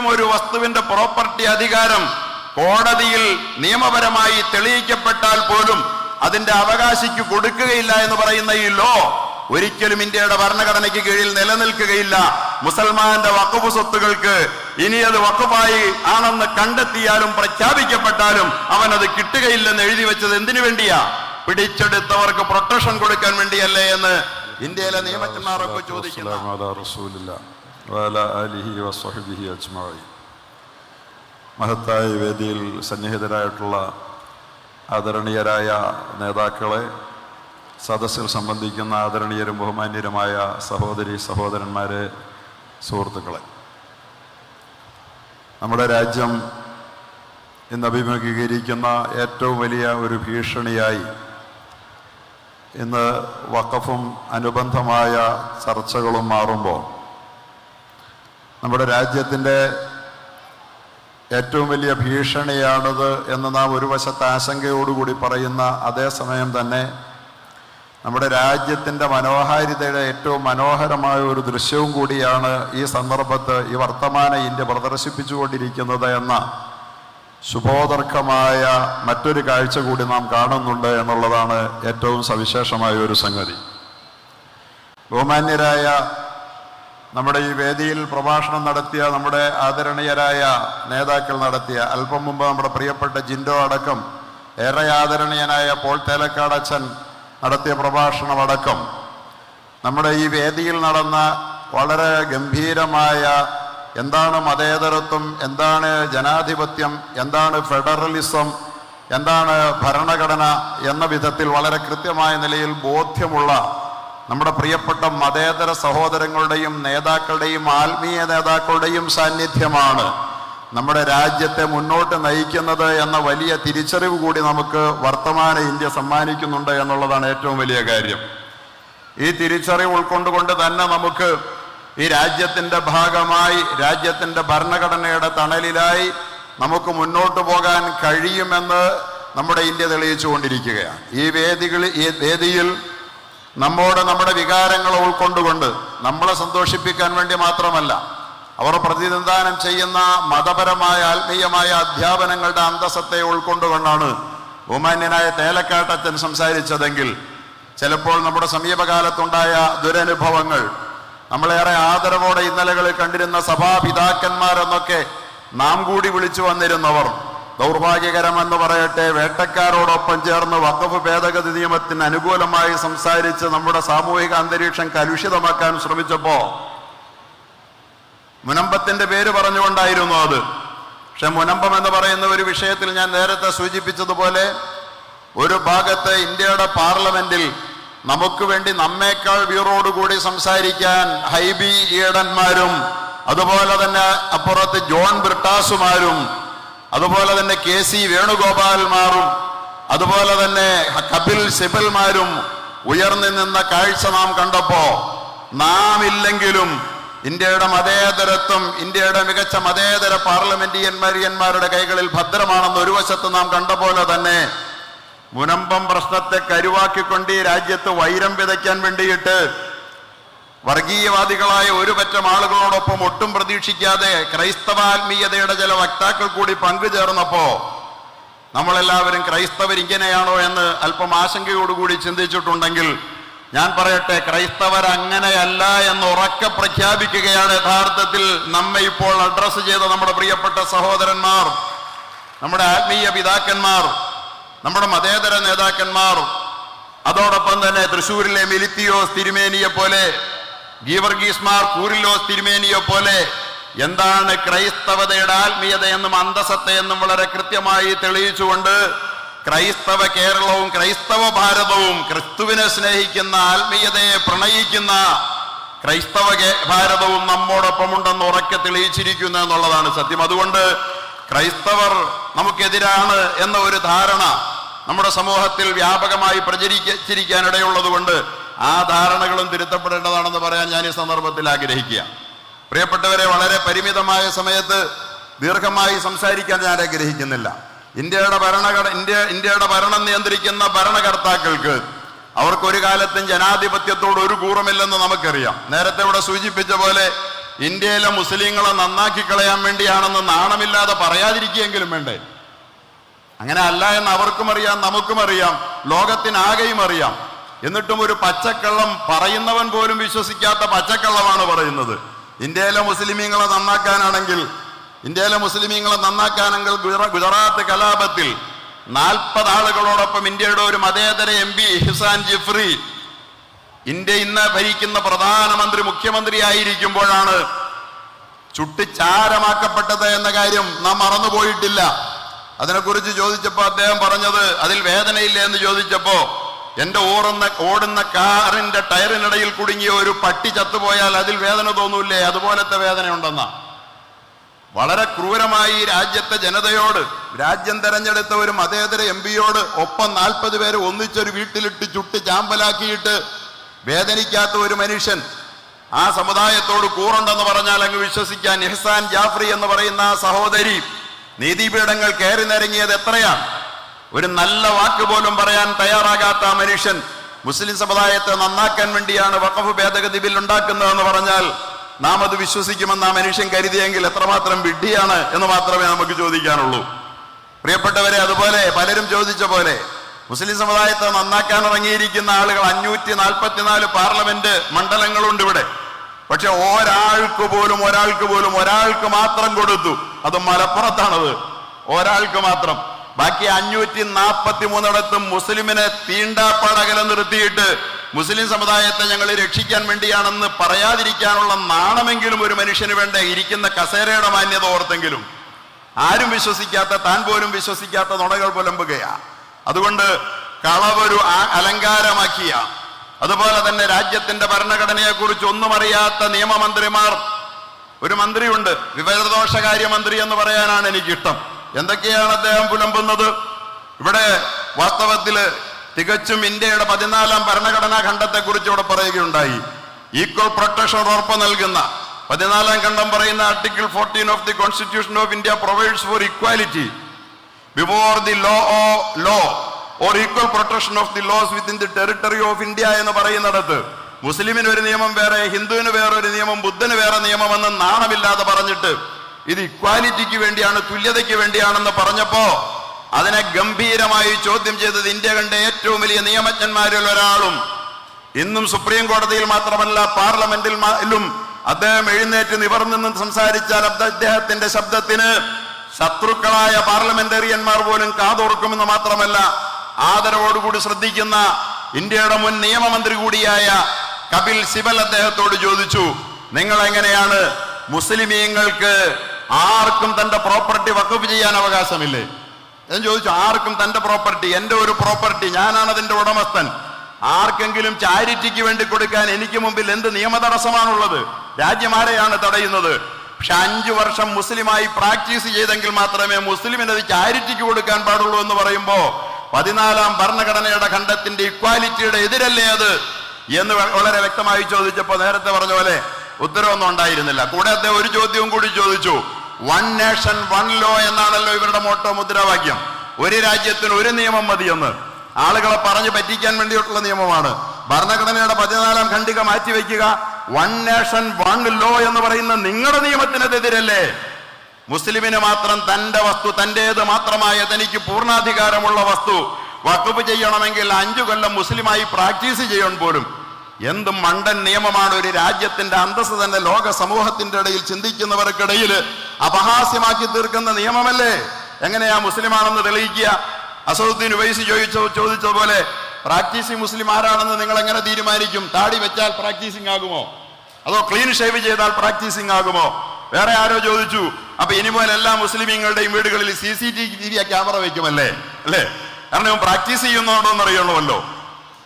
ഏതെങ്കിലും ഒരു വസ്തുവിന്റെ പ്രോപ്പർട്ടി അധികാരം കോടതിയിൽ നിയമപരമായി തെളിയിക്കപ്പെട്ടാൽ പോലും അതിന്റെ അവകാശിക്ക് കൊടുക്കുകയില്ല എന്ന് പറയുന്ന ഈ ലോ ഒരിക്കലും ഇന്ത്യയുടെ ഭരണഘടനയ്ക്ക് കീഴിൽ നിലനിൽക്കുകയില്ല. മുസൽമാന്റെ വഖഫ് സ്വത്തുകൾക്ക് ഇനി അത് വഖഫായി ആണെന്ന് കണ്ടെത്തിയാലും പ്രഖ്യാപിക്കപ്പെട്ടാലും അവൻ അത് കിട്ടുകയില്ലെന്ന് എഴുതി വെച്ചത് എന്തിനു വേണ്ടിയാ? പിടിച്ചെടുത്തവർക്ക് പ്രൊട്ടക്ഷൻ കൊടുക്കാൻ വേണ്ടിയല്ലേ എന്ന് ഇന്ത്യയിലെ നിയമജ്ഞന്മാരൊക്കെ ചോദിക്കുന്നു. അലിഹി മഹത്തായ വേദിയിൽ സന്നിഹിതരായിട്ടുള്ള ആദരണീയരായ നേതാക്കളെ സദസ്സിൽ സംബന്ധിക്കുന്ന ആദരണീയരും ബഹുമാന്യരുമായ സഹോദരി സഹോദരന്മാരെ സുഹൃത്തുക്കളെ. നമ്മുടെ രാജ്യം ഇന്ന് അഭിമുഖീകരിക്കുന്ന ഏറ്റവും വലിയ ഒരു ഭീഷണിയായി ഇന്ന് വക്കഫും അനുബന്ധമായ ചർച്ചകളും മാറുമ്പോൾ നമ്മുടെ രാജ്യത്തിന്റെ ഏറ്റവും വലിയ ഭീഷണിയാണത് എന്ന് നാം ഒരു വശത്ത് ആശങ്കയോടുകൂടി പറയുന്ന അതേസമയം തന്നെ നമ്മുടെ രാജ്യത്തിന്റെ മനോഹാരിതയുടെ ഏറ്റവും മനോഹരമായ ഒരു ദൃശ്യവും കൂടിയാണ് ഈ സന്ദർഭത്ത് ഈ വർത്തമാന ഇന്ത്യ പ്രദർശിപ്പിച്ചുകൊണ്ടിരിക്കുന്നത് എന്ന ശുഭോദർക്കമായ മറ്റൊരു കാഴ്ച കൂടി നാം കാണുന്നുണ്ട് എന്നുള്ളതാണ് ഏറ്റവും സവിശേഷമായ ഒരു സംഗതി. ബഹുമാന്യരായ നമ്മുടെ ഈ വേദിയിൽ പ്രഭാഷണം നടത്തിയ നമ്മുടെ ആദരണീയരായ നേതാക്കൾ നടത്തിയ അല്പം മുമ്പ് നമ്മുടെ പ്രിയപ്പെട്ട ജിൻഡോ അടക്കം ഏറെ ആദരണീയനായ പോൾ തേലക്കാടച്ചൻ നടത്തിയ പ്രഭാഷണം അടക്കം നമ്മുടെ ഈ വേദിയിൽ നടന്ന വളരെ ഗംഭീരമായ എന്താണ് മതേതരത്വം എന്താണ് ജനാധിപത്യം എന്താണ് ഫെഡറലിസം എന്താണ് ഭരണഘടന എന്ന വിധത്തിൽ വളരെ കൃത്യമായ നിലയിൽ ബോധ്യമുള്ള നമ്മുടെ പ്രിയപ്പെട്ട മതേതര സഹോദരങ്ങളുടെയും നേതാക്കളുടെയും ആത്മീയ നേതാക്കളുടെയും സാന്നിധ്യമാണ് നമ്മുടെ രാജ്യത്തെ മുന്നോട്ട് നയിക്കുന്നത് എന്ന വലിയ തിരിച്ചറിവ് കൂടി നമുക്ക് വർത്തമാന ഇന്ത്യ സമ്മാനിക്കുന്നുണ്ട് എന്നുള്ളതാണ് ഏറ്റവും വലിയ കാര്യം. ഈ തിരിച്ചറിവ് ഉൾക്കൊണ്ടുകൊണ്ട് തന്നെ നമുക്ക് ഈ രാജ്യത്തിന്റെ ഭാഗമായി രാജ്യത്തിന്റെ ഭരണഘടനയുടെ തണലിലായി നമുക്ക് മുന്നോട്ട് പോകാൻ കഴിയുമെന്ന് നമ്മുടെ ഇന്ത്യ തെളിയിച്ചുകൊണ്ടിരിക്കുകയാണ്. ഈ വേദികളിൽ ഈ വേദിയിൽ നമ്മോട് നമ്മുടെ വികാരങ്ങൾ ഉൾക്കൊണ്ടുകൊണ്ട് നമ്മളെ സന്തോഷിപ്പിക്കാൻ വേണ്ടി മാത്രമല്ല അവർ പ്രതിനിധാനം ചെയ്യുന്ന മതപരമായ ആത്മീയമായ അധ്യാപനങ്ങളുടെ അന്തസ്സത്തെ ഉൾക്കൊണ്ടുകൊണ്ടാണ് ബഹുമാന്യനായ തേലക്കാട്ടച്ചൻ സംസാരിച്ചതെങ്കിൽ ചിലപ്പോൾ നമ്മുടെ സമീപകാലത്തുണ്ടായ ദുരനുഭവങ്ങൾ നമ്മളേറെ ആദരവോടെ ഇന്നലകളിൽ കണ്ടിരുന്ന സഭാപിതാക്കന്മാരെന്നൊക്കെ നാം കൂടി വിളിച്ചു വന്നിരുന്നവർ ദൗർഭാഗ്യകരമെന്ന് പറയട്ടെ വേട്ടക്കാരോടൊപ്പം ചേർന്ന് വഖഫ് ഭേദഗതി നിയമത്തിന് അനുകൂലമായി സംസാരിച്ച് നമ്മുടെ സാമൂഹിക അന്തരീക്ഷം കലുഷിതമാക്കാൻ ശ്രമിച്ചപ്പോ മുനമ്പത്തിന്റെ പേര് പറഞ്ഞുകൊണ്ടായിരുന്നു അത്. പക്ഷെ മുനമ്പം എന്ന് പറയുന്ന ഒരു വിഷയത്തിൽ ഞാൻ നേരത്തെ സൂചിപ്പിച്ചതുപോലെ ഒരു ഭാഗത്ത് ഇന്ത്യയുടെ പാർലമെന്റിൽ നമുക്ക് വേണ്ടി നമ്മേക്കാൾ വീറോടുകൂടി സംസാരിക്കാൻ ഹൈബി ഈഡന്മാരും അതുപോലെ തന്നെ അപ്പുറത്ത് ജോൺ ബ്രിട്ടാസുമാരും അതുപോലെ തന്നെ കെ സി വേണുഗോപാലന്മാരും അതുപോലെ തന്നെ കപിൽ സിബൽമാരും ഉയർന്നു നിന്ന കാഴ്ച നാം കണ്ടപ്പോ നാം ഇല്ലെങ്കിലും ഇന്ത്യയുടെ മതേതരത്വം ഇന്ത്യയുടെ മികച്ച മതേതര പാർലമെന്റിയന്മാരിയന്മാരുടെ കൈകളിൽ ഭദ്രമാണെന്ന് ഒരു വശത്ത് നാം കണ്ട പോലെ തന്നെ മുനമ്പം പ്രശ്നത്തെ കരുവാക്കിക്കൊണ്ട് ഈ രാജ്യത്ത് വൈരം വിതയ്ക്കാൻ വേണ്ടിയിട്ട് വർഗീയവാദികളായ ഒരു പറ്റം ആളുകളോടൊപ്പം ഒട്ടും പ്രതീക്ഷിക്കാതെ ക്രൈസ്തവാത്മീയതയുടെ ചില വക്താക്കൾ കൂടി പങ്കുചേർന്നപ്പോ നമ്മളെല്ലാവരും ക്രൈസ്തവർ ഇങ്ങനെയാണോ എന്ന് അല്പം ആശങ്കയോടുകൂടി ചിന്തിച്ചിട്ടുണ്ടെങ്കിൽ ഞാൻ പറയട്ടെ ക്രൈസ്തവർ അങ്ങനെയല്ല എന്ന് ഉറക്കെ പ്രഖ്യാപിക്കുകയാണ് യഥാർത്ഥത്തിൽ നമ്മെ ഇപ്പോൾ അഡ്രസ്സ് ചെയ്ത നമ്മുടെ പ്രിയപ്പെട്ട സഹോദരന്മാർ നമ്മുടെ ആത്മീയ പിതാക്കന്മാർ നമ്മുടെ മതേതര നേതാക്കന്മാർ അതോടൊപ്പം തന്നെ തൃശ്ശൂരിലെ മിലിത്തിയോസ് തിരുമേനിയെ പോലെ ഗീവർഗീസ്മാർ കൂരിലോസ് തിരുമേനിയോ പോലെ എന്താണ് ക്രൈസ്തവതയുടെ ആത്മീയത എന്നും അന്തസത്ത എന്നും വളരെ കൃത്യമായി തെളിയിച്ചുകൊണ്ട് ക്രൈസ്തവ കേരളവും ക്രൈസ്തവ ഭാരതവും ക്രിസ്തുവിനെ സ്നേഹിക്കുന്ന ആത്മീയതയെ പ്രണയിക്കുന്ന ക്രൈസ്തവ ഭാരതവും നമ്മോടൊപ്പമുണ്ടെന്ന് ഉറക്കെ തെളിയിച്ചിരിക്കുന്നു എന്നുള്ളതാണ് സത്യം. അതുകൊണ്ട് ക്രൈസ്തവർ നമുക്കെതിരാണ് എന്ന ഒരു ധാരണ നമ്മുടെ സമൂഹത്തിൽ വ്യാപകമായി പ്രചരിച്ചിരിക്കാനിടയുള്ളത് കൊണ്ട് ആ ധാരണകളും തിരുത്തപ്പെടേണ്ടതാണെന്ന് പറയാൻ ഞാൻ ഈ സന്ദർഭത്തിൽ ആഗ്രഹിക്കുക. പ്രിയപ്പെട്ടവരെ വളരെ പരിമിതമായ സമയത്ത് ദീർഘമായി സംസാരിക്കാൻ ഞാൻ ആഗ്രഹിക്കുന്നില്ല. ഇന്ത്യയുടെ ഭരണഘടന ഇന്ത്യ ഇന്ത്യയുടെ ഭരണം നിയന്ത്രിക്കുന്ന ഭരണകർത്താക്കൾക്ക് അവർക്കൊരു കാലത്തും ജനാധിപത്യത്തോട് ഒരു കൂറമില്ലെന്ന് നമുക്കറിയാം. നേരത്തെ ഇവിടെ സൂചിപ്പിച്ച പോലെ ഇന്ത്യയിലെ മുസ്ലിങ്ങളെ നന്നാക്കി കളയാൻ വേണ്ടിയാണെന്ന് നാണമില്ലാതെ പറയാതിരിക്കുകയെങ്കിലും വേണ്ടേ? അങ്ങനെ അല്ല എന്ന് അവർക്കും അറിയാം നമുക്കും അറിയാം ലോകത്തിനാകെയും അറിയാം. എന്നിട്ടും ഒരു പച്ചക്കള്ളം പറയുന്നവൻ പോലും വിശ്വസിക്കാത്ത പച്ചക്കള്ളമാണ് പറയുന്നത്. ഇന്ത്യയിലെ മുസ്ലിമീങ്ങളെ നന്നാക്കാനാണെങ്കിൽ ഇന്ത്യയിലെ മുസ്ലിമീങ്ങളെ നന്നാക്കാനെങ്കിൽ ഗുജറാത്ത് കലാപത്തിൽ നാൽപ്പത് ആളുകളോടൊപ്പം ഇന്ത്യയുടെ ഒരു മതേതര M P Hisan Jifri India ഇന്ന് ഭരിക്കുന്ന പ്രധാനമന്ത്രി മുഖ്യമന്ത്രിയായിരിക്കുമ്പോഴാണ് ചുട്ടിച്ചാരമാക്കപ്പെട്ടത് എന്ന കാര്യം നാം മറന്നുപോയിട്ടില്ല. അതിനെക്കുറിച്ച് ചോദിച്ചപ്പോൾ അദ്ദേഹം പറഞ്ഞത് അതിൽ വേദനയില്ല എന്ന് ചോദിച്ചപ്പോ എന്റെ ഓടുന്ന ഓടുന്ന കാറിന്റെ ടയറിനിടയിൽ കുടുങ്ങിയ ഒരു പട്ടി ചത്തുപോയാൽ അതിൽ വേദന തോന്നൂല്ലേ? അതുപോലത്തെ വേദന ഉണ്ടെന്ന. വളരെ ക്രൂരമായി രാജ്യത്തെ ജനതയോട് രാജ്യം തെരഞ്ഞെടുത്ത ഒരു മതേതര എം പിയോട് ഒപ്പം നാൽപ്പത് പേര് ഒന്നിച്ചൊരു വീട്ടിലിട്ട് ചുട്ട് ചാമ്പലാക്കിയിട്ട് വേദനിക്കാത്ത ഒരു മനുഷ്യൻ ആ സമുദായത്തോട് കൂറുണ്ടെന്ന് പറഞ്ഞാൽ അങ്ങ് വിശ്വസിക്കാൻ. ഇഹ്സാൻ ജാഫ്രി എന്ന് പറയുന്ന ആ സഹോദരി നീതിപീഠങ്ങൾ കയറി നിരങ്ങിയത് എത്രയാണ് ഒരു നല്ല വാക്ക് പോലും പറയാൻ തയ്യാറാകാത്ത മനുഷ്യൻ മുസ്ലിം സമുദായത്തെ നന്നാക്കാൻ വേണ്ടിയാണ് വഖഫ് ഭേദഗതി ബിൽ ഉണ്ടാക്കുന്നതെന്ന് പറഞ്ഞാൽ നാം അത് വിശ്വസിക്കുമെന്ന് ആ മനുഷ്യൻ കരുതിയെങ്കിൽ എത്രമാത്രം വിഡ്ഢിയാണ് എന്ന് മാത്രമേ നമുക്ക് ചോദിക്കാനുള്ളൂ. പ്രിയപ്പെട്ടവരെ അതുപോലെ പലരും ചോദിച്ച പോലെ മുസ്ലിം സമുദായത്തെ നന്നാക്കാൻ ഇറങ്ങിയിരിക്കുന്ന ആളുകൾ അഞ്ഞൂറ്റി നാൽപ്പത്തിനാല് പാർലമെന്റ് മണ്ഡലങ്ങളുണ്ട് ഇവിടെ. പക്ഷെ ഒരാൾക്ക് പോലും ഒരാൾക്ക് പോലും ഒരാൾക്ക് മാത്രം കൊടുത്തു. അത് മലപ്പുറത്താണത്. ഒരാൾക്ക് മാത്രം. ബാക്കി അഞ്ഞൂറ്റി നാൽപ്പത്തി മൂന്നിടത്തും മുസ്ലിമിനെ തീണ്ടാപ്പാടകലം നിർത്തിയിട്ട് മുസ്ലിം സമുദായത്തെ ഞങ്ങൾ രക്ഷിക്കാൻ വേണ്ടിയാണെന്ന് പറയാതിരിക്കാനുള്ള നാണമെങ്കിലും ഒരു മനുഷ്യന് വേണ്ട ഇരിക്കുന്ന കസേരയുടെ മാന്യത ഓർത്തെങ്കിലും. ആരും വിശ്വസിക്കാത്ത താൻ പോലും വിശ്വസിക്കാത്ത നുണകൾ പുലമ്പുകയാ. അതുകൊണ്ട് കളവൊരു അലങ്കാരമാക്കിയ അതുപോലെ തന്നെ രാജ്യത്തിന്റെ ഭരണഘടനയെ കുറിച്ച് ഒന്നും അറിയാത്ത നിയമമന്ത്രിമാർ. ഒരു മന്ത്രിയുണ്ട് വിവരദോഷകാര്യ മന്ത്രി എന്ന് പറയാനാണ് എനിക്കിഷ്ടം. എന്തൊക്കെയാണ് അദ്ദേഹം പുലമ്പുന്നത്? ഇവിടെ വാസ്തവത്തിൽ തികച്ചും ഇന്ത്യയുടെ പതിനാലാം ഭരണഘടനാ ഖണ്ഡത്തെ കുറിച്ച് ഇവിടെ പറയുകയുണ്ടായി. ഈക്വൽ പ്രൊട്ടക്ഷൻ ഉറപ്പ് നൽകുന്ന പതിനാലാം ഖണ്ഡം പറയുന്ന article fourteen of the constitution of India provides for equality before the law oh law or equal protection of the laws within the territory of India എന്ന് പറയുന്നിടത്ത്. മുസ്ലിമിന് ഒരു നിയമം വേറെ ഹിന്ദുവിന് വേറെ ഒരു നിയമം ബുദ്ധന് വേറെ നിയമമെന്ന് നാണമില്ലാതെ പറഞ്ഞിട്ട് ഇത് ഇക്വാലിറ്റിക്ക് വേണ്ടിയാണ് തുല്യതയ്ക്ക് വേണ്ടിയാണെന്ന് പറഞ്ഞപ്പോ അതിനെ ഗംഭീരമായി ചോദ്യം ചെയ്തത് ഇന്ത്യ കണ്ട ഏറ്റവും വലിയ നിയമജ്ഞന്മാരിൽ ഒരാളും ഇന്നും സുപ്രീം കോടതിയിൽ മാത്രമല്ല പാർലമെന്റിലും അദ്ദേഹം എഴുന്നേറ്റ് നിവർന്നു സംസാരിച്ചാൽ അബ്ദ- അദ്ദേഹത്തിന്റെ ശബ്ദത്തിന് ശത്രുക്കളായ പാർലമെന്റേറിയന്മാർ പോലും കാതോർക്കുമെന്ന് മാത്രമല്ല ആദരവോടുകൂടി ശ്രദ്ധിക്കുന്ന ഇന്ത്യയുടെ മുൻ നിയമമന്ത്രി കൂടിയായ കപിൽ സിബൽ അദ്ദേഹത്തോട് ചോദിച്ചു നിങ്ങൾ എങ്ങനെയാണ് മുസ്ലിമീങ്ങൾക്ക് ആർക്കും തന്റെ പ്രോപ്പർട്ടി വഖഫ് ചെയ്യാൻ അവകാശമില്ലേ? ഞാൻ ചോദിച്ചു ആർക്കും തന്റെ പ്രോപ്പർട്ടി? എന്റെ ഒരു പ്രോപ്പർട്ടി ഞാനാണ് അതിന്റെ ഉടമസ്ഥൻ. ആർക്കെങ്കിലും ചാരിറ്റിക്ക് വേണ്ടി കൊടുക്കാൻ എനിക്ക് മുമ്പിൽ എന്ത് നിയമ തടസ്സമാണുള്ളത് രാജ്യമാരെയാണ് തടയുന്നത്? പക്ഷെ അഞ്ചു വർഷം മുസ്ലിമായി പ്രാക്ടീസ് ചെയ്തെങ്കിൽ മാത്രമേ മുസ്ലിമിന് അത് ചാരിറ്റിക്ക് കൊടുക്കാൻ പാടുള്ളൂ എന്ന് പറയുമ്പോ പതിനാലാം ഭരണഘടനയുടെ ഖണ്ഡത്തിന്റെ ഇക്വാലിറ്റിയുടെ എതിരല്ലേ അത്? എന്ന് വളരെ വ്യക്തമായി ചോദിച്ചപ്പോൾ നേരത്തെ പറഞ്ഞ പോലെ ഉത്തരവൊന്നും ഉണ്ടായിരുന്നില്ല. കൂടെ അദ്ദേഹം ഒരു ചോദ്യവും കൂടി ചോദിച്ചു. വൺ നേഷൻ വൺ ലോ എന്നാണല്ലോ ഇവരുടെ മോട്ടോ മുദ്രാവാക്യം. ഒരു രാജ്യത്തിന് ഒരു നിയമം മതിയെന്ന്. ആളുകളെ പറഞ്ഞു പറ്റിക്കാൻ വേണ്ടിയിട്ടുള്ള നിയമമാണ്. ഭരണഘടനയുടെ പതിനാലാം ഖണ്ഡിക മാറ്റിവെക്കുക. വൺ നേഷൻ വൺ ലോ എന്ന് പറയുന്ന നിങ്ങളുടെ നിയമത്തിനെതിരല്ലേ? മുസ്ലിമിന് മാത്രം തന്റെ വസ്തു തന്റേത് മാത്രമായ തനിക്ക് പൂർണാധികാരമുള്ള വസ്തു വക്കുപ്പ് ചെയ്യണമെങ്കിൽ അഞ്ചു കൊല്ലം മുസ്ലിമായി പ്രാക്ടീസ് ചെയ്യണം പോലും എന്ത് മണ്ടൻ നിയമമാണ് ഒരു രാജ്യത്തിന്റെ അന്തസ് തന്നെ ലോക സമൂഹത്തിന്റെ ഇടയിൽ ചിന്തിക്കുന്നവർക്കിടയിൽ അപഹാസ്യമാക്കി തീർക്കുന്ന നിയമമല്ലേ? എങ്ങനെയാ മുസ്ലിമാണെന്ന് തെളിയിക്കുക? അസൗദ്ദീൻ ഉവൈസി ചോദിച്ച പോലെ പ്രാക്ടീസിങ് മുസ്ലിം ആരാണെന്ന് നിങ്ങൾ എങ്ങനെ തീരുമാനിക്കും? താടി വെച്ചാൽ പ്രാക്ടീസിങ് ആകുമോ? അതോ ക്ലീൻ ഷേവ് ചെയ്താൽ പ്രാക്ടീസിങ് ആകുമോ? വേറെ ആരോ ചോദിച്ചു അപ്പൊ ഇനി മുതൽ എല്ലാ മുസ്ലിമീങ്ങളുടെയും വീടുകളിൽ C C T V camera വെക്കുമല്ലേ അല്ലേ? കാരണം പ്രാക്ടീസ് ചെയ്യുന്നുണ്ടോ എന്ന് അറിയണമല്ലോ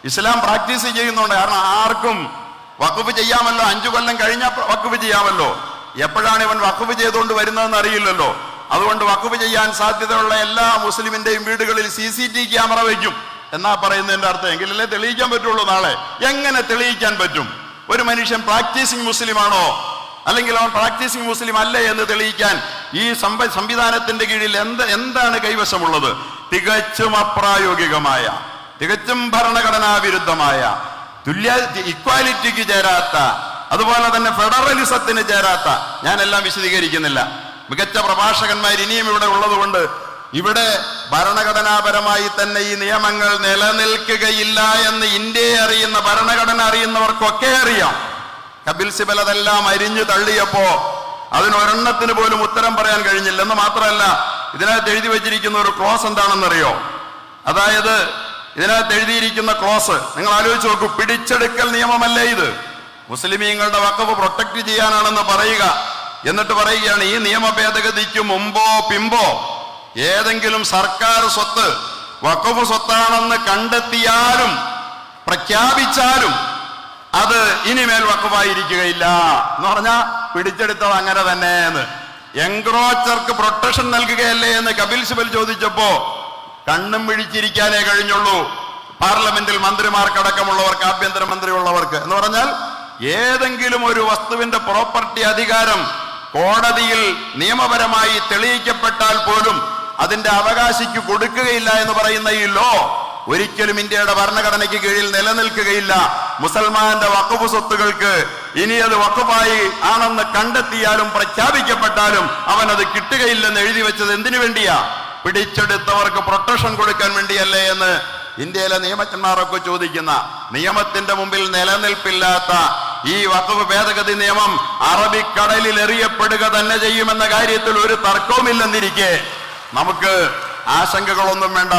ഇസ്ലാം പ്രാക്ടീസ് ചെയ്യുന്നുണ്ട്. കാരണം ആർക്കും വഖഫ് ചെയ്യാമല്ലോ. അഞ്ചു കൊല്ലം കഴിഞ്ഞാൽ വഖഫ് ചെയ്യാമല്ലോ. എപ്പോഴാണ് ഇവൻ വഖഫ് ചെയ്തുകൊണ്ട് വരുന്നതെന്ന് അറിയില്ലല്ലോ. അതുകൊണ്ട് വഖഫ് ചെയ്യാൻ സാധ്യതയുള്ള എല്ലാ മുസ്ലിമിന്റെയും വീടുകളിൽ സി സി ടി ക്യാമറ വയ്ക്കും എന്നാ പറയുന്നതിന്റെ അർത്ഥം? എങ്കിലല്ലേ തെളിയിക്കാൻ പറ്റുള്ളൂ നാളെ. എങ്ങനെ തെളിയിക്കാൻ പറ്റും? ഒരു മനുഷ്യൻ പ്രാക്ടീസിങ് മുസ്ലിമാണോ? അല്ലെങ്കിൽ അവൻ പ്രാക്ടീസിങ് മുസ്ലിം അല്ലേ എന്ന് തെളിയിക്കാൻ ഈ സംവ സംവിധാനത്തിന്റെ കീഴിൽ എന്ത് എന്താണ് കൈവശമുള്ളത്? തികച്ചും അപ്രായോഗികമായ തികച്ചും ഭരണഘടനാ വിരുദ്ധമായ തുല്യ ഇക്വാലിറ്റിക്ക് ചേരാത്ത അതുപോലെ തന്നെ ഫെഡറലിസത്തിന് ചേരാത്ത ഞാനെല്ലാം വിശദീകരിക്കുന്നില്ല. മികച്ച പ്രഭാഷകന്മാർ ഇനിയും ഇവിടെ ഉള്ളതുകൊണ്ട് ഇവിടെ ഭരണഘടനാപരമായി തന്നെ ഈ നിയമങ്ങൾ നിലനിൽക്കുകയില്ല എന്ന് ഇന്ത്യയെ അറിയുന്ന ഭരണഘടന അറിയുന്നവർക്കൊക്കെ അറിയാം. കപിൽ സിബൽ അതെല്ലാം അരിഞ്ഞു തള്ളിയപ്പോ അതിനൊരെണ്ണത്തിന് പോലും ഉത്തരം പറയാൻ കഴിഞ്ഞില്ല. എന്ന് മാത്രമല്ല ഇതിനകത്ത് എഴുതി വെച്ചിരിക്കുന്ന ഒരു ക്ലോസ് എന്താണെന്നറിയോ? അതായത് ഇതിനകത്ത് എഴുതിയിരിക്കുന്ന ക്ലോസ് നിങ്ങൾ ആലോചിച്ച് നോക്കൂ പിടിച്ചെടുക്കൽ നിയമമല്ലേ ഇത്? മുസ്ലിമീങ്ങളുടെ വക്കവ് പ്രൊട്ടക്ട് ചെയ്യാനാണെന്ന് പറയുക. എന്നിട്ട് പറയുകയാണ് ഈ നിയമ ഭേദഗതിക്ക് മുമ്പോ പിമ്പോ ഏതെങ്കിലും സർക്കാർ സ്വത്ത് വക്കഫ് സ്വത്താണെന്ന് കണ്ടെത്തിയാലും പ്രഖ്യാപിച്ചാലും അത് ഇനിമേൽ വക്കവായിരിക്കുകയില്ല എന്ന് പറഞ്ഞാ പിടിച്ചെടുത്തത് അങ്ങനെ തന്നെ എന്ന് എൻക്രോച്ചർക്ക് പ്രൊട്ടക്ഷൻ നൽകുകയല്ലേ എന്ന് കപിൽ സിബൽ ചോദിച്ചപ്പോ കണ്ണും വിഴിച്ചിരിക്കാനേ കഴിഞ്ഞുള്ളൂ. പാർലമെന്റിൽ മന്ത്രിമാർക്കടക്കമുള്ളവർക്ക് ആഭ്യന്തരമന്ത്രി ഉള്ളവർക്ക് എന്ന് പറഞ്ഞാൽ ഏതെങ്കിലും ഒരു വസ്തുവിന്റെ പ്രോപ്പർട്ടി അധികാരം കോടതിയിൽ നിയമപരമായി തെളിയിക്കപ്പെട്ടാൽ പോലും അതിന്റെ അവകാശിക്ക് കൊടുക്കുകയില്ല എന്ന് പറയുന്ന ഈ ലോ ഒരിക്കലും ഇന്ത്യയുടെ ഭരണഘടനയ്ക്ക് കീഴിൽ നിലനിൽക്കുകയില്ല. മുസൽമാന്റെ വഖഫ് സ്വത്തുകൾക്ക് ഇനി അത് വഖഫായി ആണെന്ന് കണ്ടെത്തിയാലും പ്രഖ്യാപിക്കപ്പെട്ടാലും അവൻ അത് കിട്ടുകയില്ലെന്ന് എഴുതി വെച്ചത് എന്തിനു വേണ്ടിയാ? പിടിച്ചെടുത്തവർക്ക് പ്രൊട്ടക്ഷൻ കൊടുക്കാൻ വേണ്ടിയല്ലേ എന്ന് ഇന്ത്യയിലെ നിയമജ്ഞന്മാരൊക്കെ ചോദിക്കുന്ന നിയമത്തിന്റെ മുമ്പിൽ നിലനിൽപ്പില്ലാത്ത ഈ വഖഫ് ഭേദഗതി നിയമം അറബിക്കടലിൽ എറിയപ്പെടുക തന്നെ ചെയ്യുമെന്ന കാര്യത്തിൽ ഒരു തർക്കവുമില്ലെന്നിരിക്കെ. നമുക്ക് ആശങ്കകളൊന്നും വേണ്ട.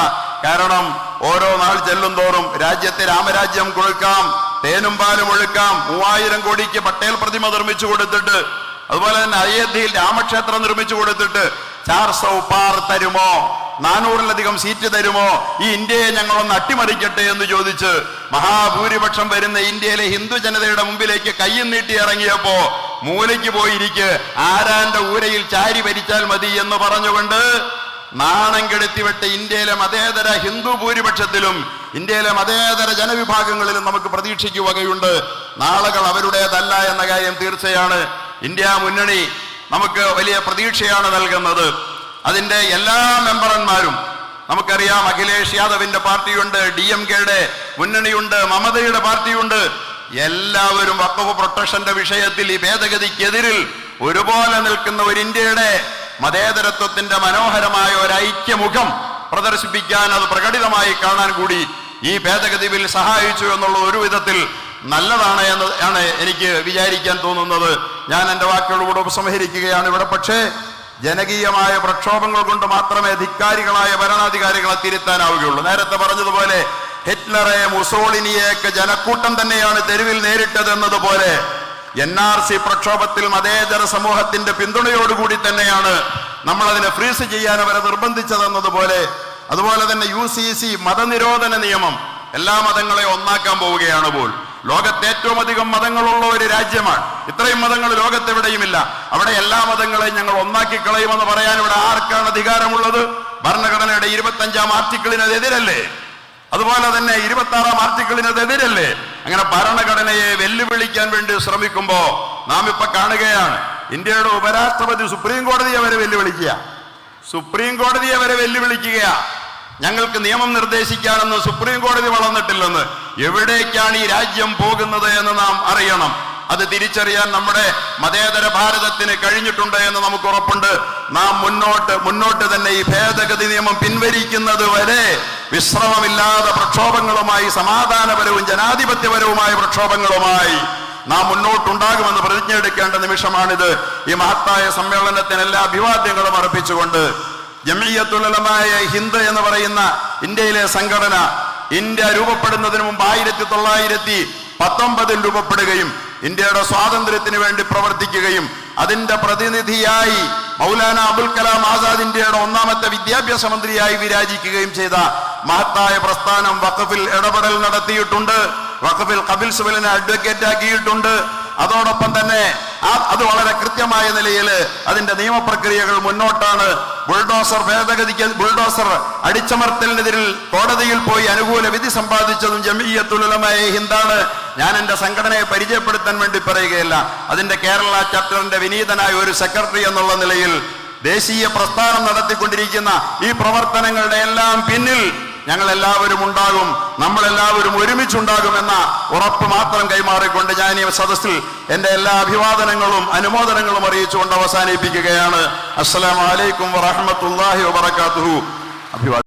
കാരണം ഓരോ നാൾ ചെല്ലും തോറും രാജ്യത്തെ രാമരാജ്യം കൊഴുക്കാം തേനും പാലും ഒഴുക്കാം മൂവായിരം കോടിക്ക് പട്ടേൽ പ്രതിമ നിർമ്മിച്ചു കൊടുത്തിട്ട് അതുപോലെ തന്നെ അയോധ്യയിൽ രാമക്ഷേത്രം നിർമ്മിച്ചു കൊടുത്തിട്ട് ചാർ പാർ തരുമോ? നാനൂറിലധികം സീറ്റ് തരുമോ? ഈ ഇന്ത്യയെ ഞങ്ങളൊന്ന് അട്ടിമറിക്കട്ടെ എന്ന് ചോദിച്ച് മഹാഭൂരിപക്ഷം വരുന്ന ഇന്ത്യയിലെ ഹിന്ദു ജനതയുടെ മുമ്പിലേക്ക് കയ്യും നീട്ടി ഇറങ്ങിയപ്പോ മൂലയ്ക്ക് പോയിരിക്ക് ആരാന്റെ ഊരയിൽ ചാരി ഭരിച്ചാൽ മതി എന്ന് പറഞ്ഞുകൊണ്ട് നാണം കെടുത്തിവിട്ട ഇന്ത്യയിലെ മതേതര ഹിന്ദു ഭൂരിപക്ഷത്തിലും ഇന്ത്യയിലെ മതേതര ജനവിഭാഗങ്ങളിലും നമുക്ക് പ്രതീക്ഷിക്കുകയുണ്ട്. നാളുകൾ അവരുടേതല്ല എന്ന കാര്യം തീർച്ചയാണ്. ഇന്ത്യ മുന്നണി നമുക്ക് വലിയ പ്രതീക്ഷയാണ് നൽകുന്നത്. അതിന്റെ എല്ലാ മെമ്പറന്മാരും നമുക്കറിയാം അഖിലേഷ് യാദവിന്റെ പാർട്ടിയുണ്ട് ഡി എം കെയുടെ മുന്നണിയുണ്ട് മമതയുടെ പാർട്ടിയുണ്ട്. എല്ലാവരും വക്കഫ് പ്രൊട്ടക്ഷന്റെ വിഷയത്തിൽ ഈ ഭേദഗതിക്കെതിരിൽ ഒരുപോലെ നിൽക്കുന്ന ഒരു ഇന്ത്യയുടെ മതേതരത്വത്തിന്റെ മനോഹരമായ ഒരു ഐക്യമുഖം പ്രദർശിപ്പിക്കാൻ അത് പ്രകടിതമായി കാണാൻ കൂടി ഈ ഭേദഗതി ബിൽ സഹായിച്ചു എന്നുള്ള ഒരു വിധത്തിൽ നല്ലതാണ് എന്ന് ആണ് എനിക്ക് വിചാരിക്കാൻ തോന്നുന്നത്. ഞാൻ എന്റെ വാക്കുകളോട് ഉപസംഹരിക്കുകയാണ് ഇവിടെ. പക്ഷേ ജനകീയമായ പ്രക്ഷോഭങ്ങൾ കൊണ്ട് മാത്രമേ ധിക്കാരികളായ ഭരണാധികാരികളെ തിരുത്താനാവുകയുള്ളൂ. നേരത്തെ പറഞ്ഞതുപോലെ ഹിറ്റ്ലറെ മുസോളിനിയെയൊക്കെ ജനക്കൂട്ടം തന്നെയാണ് തെരുവിൽ നേരിട്ടത് എന്നതുപോലെ എൻ ആർ സി പ്രക്ഷോഭത്തിൽ മതേതര സമൂഹത്തിന്റെ പിന്തുണയോടുകൂടി തന്നെയാണ് നമ്മൾ അതിനെ ഫ്രീസ് ചെയ്യാൻ അവരെ നിർബന്ധിച്ചതെന്നതുപോലെ അതുപോലെ തന്നെ യു സി സി മതനിരോധന നിയമം എല്ലാ മതങ്ങളെയും ഒന്നാക്കാൻ പോവുകയാണ് പോൽ ലോകത്ത് ഏറ്റവും അധികം മതങ്ങളുള്ള ഒരു രാജ്യമാണ്. ഇത്രയും മതങ്ങൾ ലോകത്തെവിടെയുമില്ല അവിടെ എല്ലാ മതങ്ങളെയും ഞങ്ങൾ ഒന്നാക്കി കളയുമെന്ന് പറയാൻ ഇവിടെ ആർക്കാണ് അധികാരമുള്ളത്? ഭരണഘടനയുടെ ഇരുപത്തി അഞ്ചാം ആർട്ടിക്കിളിനെതിരല്ലേ? അതുപോലെ തന്നെ ഇരുപത്തി ആറാം ആർട്ടിക്കിളിനെതിരല്ലേ? അങ്ങനെ ഭരണഘടനയെ വെല്ലുവിളിക്കാൻ വേണ്ടി ശ്രമിക്കുമ്പോ നാം ഇപ്പൊ കാണുകയാണ്. ഇന്ത്യയുടെ ഉപരാഷ്ട്രപതി സുപ്രീം കോടതിയെ വരെ വെല്ലുവിളിക്കുക. സുപ്രീം കോടതിയെ വരെ വെല്ലുവിളിക്കുക. ഞങ്ങൾക്ക് നിയമം നിർദ്ദേശിക്കാനെന്ന് സുപ്രീം കോടതി വളർന്നിട്ടില്ലെന്ന്. എവിടേക്കാണ് ഈ രാജ്യം പോകുന്നത് എന്ന് നാം അറിയണം. അത് തിരിച്ചറിയാൻ നമ്മുടെ മതേതര ഭാരതത്തിന് കഴിഞ്ഞിട്ടുണ്ട് എന്ന് നമുക്ക് ഉറപ്പുണ്ട്. നാം മുന്നോട്ട് മുന്നോട്ട് തന്നെ ഈ ഭേദഗതി നിയമം പിൻവലിക്കുന്നത് വരെ വിശ്രമമില്ലാതെ പ്രക്ഷോഭങ്ങളുമായി സമാധാനപരവും ജനാധിപത്യപരവുമായ പ്രക്ഷോഭങ്ങളുമായി നാം മുന്നോട്ടുണ്ടാകുമെന്ന് പ്രതിജ്ഞ എടുക്കേണ്ട നിമിഷമാണിത്. ഈ മഹത്തായ സമ്മേളനത്തിന് എല്ലാ അഭിവാദ്യങ്ങളും അർപ്പിച്ചുകൊണ്ട് ജമീയത്തുലമായ ഹിന്ദ് എന്ന് പറയുന്ന ഇന്ത്യയിലെ സംഘടന ഇന്ത്യ രൂപപ്പെടുന്നതിന് മുമ്പ് ആയിരത്തി തൊള്ളായിരത്തി പത്തൊമ്പതിൽ രൂപപ്പെടുകയും ഇന്ത്യയുടെ സ്വാതന്ത്ര്യത്തിന് വേണ്ടി പ്രവർത്തിക്കുകയും അതിന്റെ പ്രതിനിധിയായി മൗലാന അബുൽ കലാം ആസാദ് ഇന്ത്യയുടെ ഒന്നാമത്തെ വിദ്യാഭ്യാസ മന്ത്രിയായി വിരാജിക്കുകയും ചെയ്ത മഹത്തായ പ്രസ്ഥാനം വഖഫിൽ ഇടപെടൽ നടത്തിയിട്ടുണ്ട്. വഖഫിൽ കപിൽ സുബലിനെ അഡ്വക്കേറ്റ് ആക്കിയിട്ടുണ്ട്. അതോടൊപ്പം തന്നെ അത് വളരെ കൃത്യമായ നിലയിൽ അതിന്റെ നിയമപ്രക്രിയകൾ മുന്നോട്ടാണ്. ബുൾഡോസർ ഭേദഗതിക്ക് ബുൾഡോസർ അടിച്ചമർത്തലിനെതിരിൽ കോടതിയിൽ പോയി അനുകൂല വിധി സമ്പാദിച്ചതും ജമീയത്തുലമായ ഹിന്ദാണ്. ഞാൻ എന്റെ സംഘടനയെ പരിചയപ്പെടുത്താൻ വേണ്ടി പറയുകയല്ല. അതിന്റെ കേരള ചാപ്റ്ററിന്റെ വിനീതനായ ഒരു സെക്രട്ടറി എന്നുള്ള നിലയിൽ ദേശീയ പ്രസ്ഥാനം നടത്തിക്കൊണ്ടിരിക്കുന്ന ഈ പ്രവർത്തനങ്ങളുടെ എല്ലാം പിന്നിൽ ഞങ്ങൾ എല്ലാവരും ഉണ്ടാകും നമ്മളെല്ലാവരും ഒരുമിച്ചുണ്ടാകും എന്ന ഉറപ്പ് മാത്രം കൈമാറിക്കൊണ്ട് ഞാൻ ഈ സദസ്സിൽ എന്റെ എല്ലാ അഭിവാദനങ്ങളും അനുമോദനങ്ങളും അറിയിച്ചുകൊണ്ട് അവസാനിപ്പിക്കുകയാണ്. അസ്സലാമു അലൈക്കും വറഹ്മത്തുള്ളാഹി വബറകാതുഹു. അഭിവാദനം